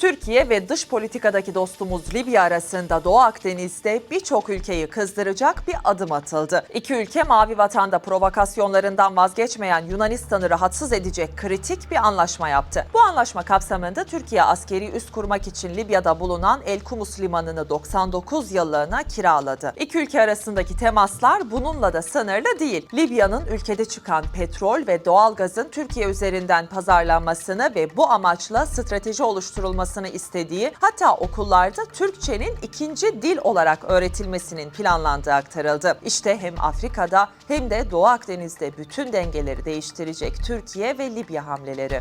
Türkiye ve dış politikadaki dostumuz Libya arasında Doğu Akdeniz'de birçok ülkeyi kızdıracak bir adım atıldı. İki ülke Mavi Vatan'da provokasyonlarından vazgeçmeyen Yunanistan'ı rahatsız edecek kritik bir anlaşma yaptı. Bu anlaşma kapsamında Türkiye askeri üs kurmak için Libya'da bulunan El Kumus limanını 99 yıllığına kiraladı. İki ülke arasındaki temaslar bununla da sınırlı değil. Libya'nın ülkede çıkan petrol ve doğalgazın Türkiye üzerinden pazarlanmasını ve bu amaçla strateji oluşturulmasını istediği, hatta okullarda Türkçenin ikinci dil olarak öğretilmesinin planlandığı aktarıldı. İşte hem Afrika'da hem de Doğu Akdeniz'de bütün dengeleri değiştirecek Türkiye ve Libya hamleleri.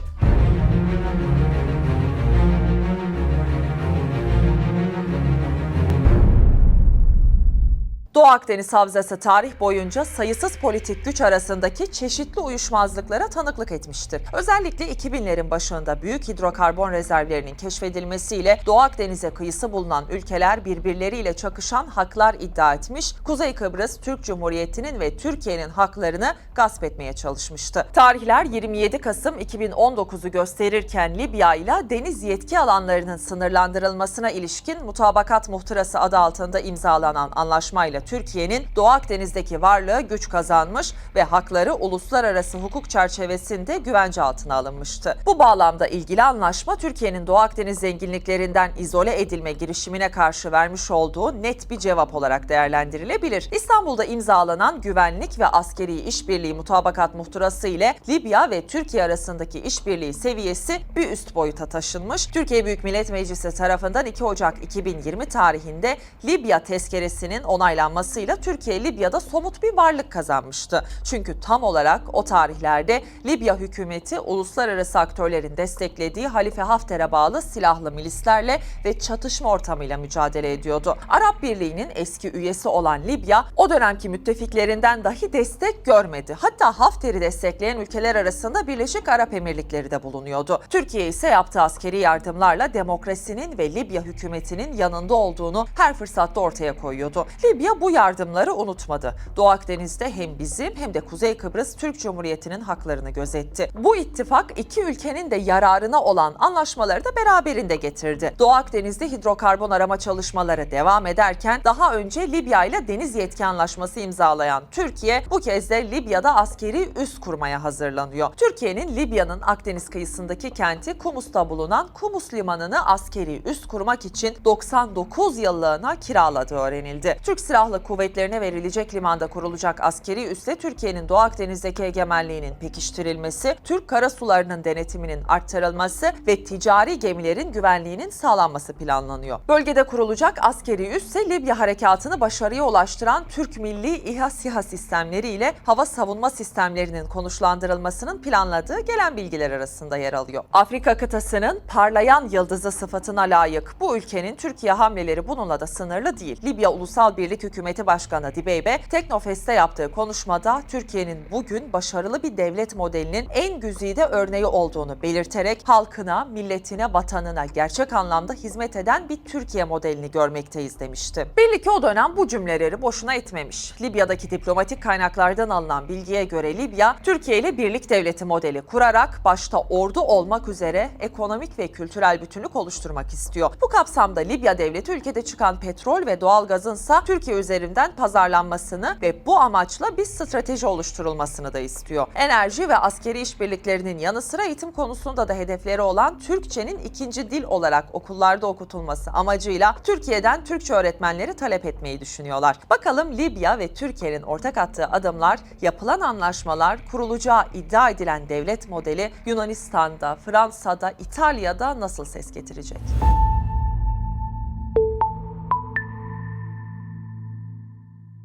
Doğu Akdeniz Havzası tarih boyunca sayısız politik güç arasındaki çeşitli uyuşmazlıklara tanıklık etmiştir. Özellikle 2000'lerin başında büyük hidrokarbon rezervlerinin keşfedilmesiyle Doğu Akdeniz'e kıyısı bulunan ülkeler birbirleriyle çakışan haklar iddia etmiş, Kuzey Kıbrıs Türk Cumhuriyeti'nin ve Türkiye'nin haklarını gasp etmeye çalışmıştı. Tarihler 27 Kasım 2019'u gösterirken Libya ile deniz yetki alanlarının sınırlandırılmasına ilişkin mutabakat muhtırası adı altında imzalanan anlaşmayla Türkiye'nin Doğu Akdeniz'deki varlığı güç kazanmış ve hakları uluslararası hukuk çerçevesinde güvence altına alınmıştı. Bu bağlamda ilgili anlaşma Türkiye'nin Doğu Akdeniz zenginliklerinden izole edilme girişimine karşı vermiş olduğu net bir cevap olarak değerlendirilebilir. İstanbul'da imzalanan güvenlik ve askeri işbirliği mutabakat muhtırası ile Libya ve Türkiye arasındaki işbirliği seviyesi bir üst boyuta taşınmış. Türkiye Büyük Millet Meclisi tarafından 2 Ocak 2020 tarihinde Libya tezkeresinin onaylanmasıyla Türkiye Libya'da somut bir varlık kazanmıştı. Çünkü tam olarak o tarihlerde Libya hükümeti uluslararası aktörlerin desteklediği Halife Hafter'e bağlı silahlı milislerle ve çatışma ortamıyla mücadele ediyordu. Arap Birliği'nin eski üyesi olan Libya o dönemki müttefiklerinden dahi destek görmedi. Hatta Hafter'i destekleyen ülkeler arasında Birleşik Arap Emirlikleri de bulunuyordu. Türkiye ise yaptığı askeri yardımlarla demokrasinin ve Libya hükümetinin yanında olduğunu her fırsatta ortaya koyuyordu. Libya bu yardımları unutmadı. Doğu Akdeniz'de hem bizim hem de Kuzey Kıbrıs Türk Cumhuriyeti'nin haklarını gözetti. Bu ittifak iki ülkenin de yararına olan anlaşmaları da beraberinde getirdi. Doğu Akdeniz'de hidrokarbon arama çalışmaları devam ederken daha önce Libya ile deniz yetki anlaşması imzalayan Türkiye bu kez de Libya'da askeri üs kurmaya hazırlanıyor. Türkiye'nin Libya'nın Akdeniz kıyısındaki kenti Kumus'ta bulunan Kumus Limanı'nı askeri üs kurmak için 99 yıllığına kiraladığı öğrenildi. Türk Silahlı Kuvvetlerine verilecek limanda kurulacak askeri üsle Türkiye'nin Doğu Akdeniz'deki egemenliğinin pekiştirilmesi, Türk karasularının denetiminin arttırılması ve ticari gemilerin güvenliğinin sağlanması planlanıyor. Bölgede kurulacak askeri üs Libya harekatını başarıya ulaştıran Türk Milli İHA SİHA sistemleri ile hava savunma sistemlerinin konuşlandırılmasının planladığı gelen bilgiler arasında yer alıyor. Afrika kıtasının parlayan yıldızı sıfatına layık bu ülkenin Türkiye hamleleri bununla da sınırlı değil. Libya Ulusal Birlik Hükümeti Başkanı Dibeybe, Teknofest'te yaptığı konuşmada Türkiye'nin bugün başarılı bir devlet modelinin en güzide örneği olduğunu belirterek halkına, milletine, vatanına gerçek anlamda hizmet eden bir Türkiye modelini görmekteyiz demişti. Belli ki o dönem bu cümleleri boşuna etmemiş. Libya'daki diplomatik kaynaklardan alınan bilgiye göre Libya, Türkiye ile birlik devleti modeli kurarak başta ordu olmak üzere ekonomik ve kültürel bütünlük oluşturmak istiyor. Bu kapsamda Libya devleti ülkede çıkan petrol ve doğalgazın ise Türkiye üzerinden pazarlanmasını ve bu amaçla bir strateji oluşturulmasını da istiyor. Enerji ve askeri işbirliklerinin yanı sıra eğitim konusunda da hedefleri olan Türkçenin ikinci dil olarak okullarda okutulması amacıyla Türkiye'den Türkçe öğretmenleri talep etmeyi düşünüyorlar. Bakalım Libya ve Türkiye'nin ortak attığı adımlar, yapılan anlaşmalar, kurulacağı iddia edilen devlet modeli Yunanistan'da, Fransa'da, İtalya'da nasıl ses getirecek?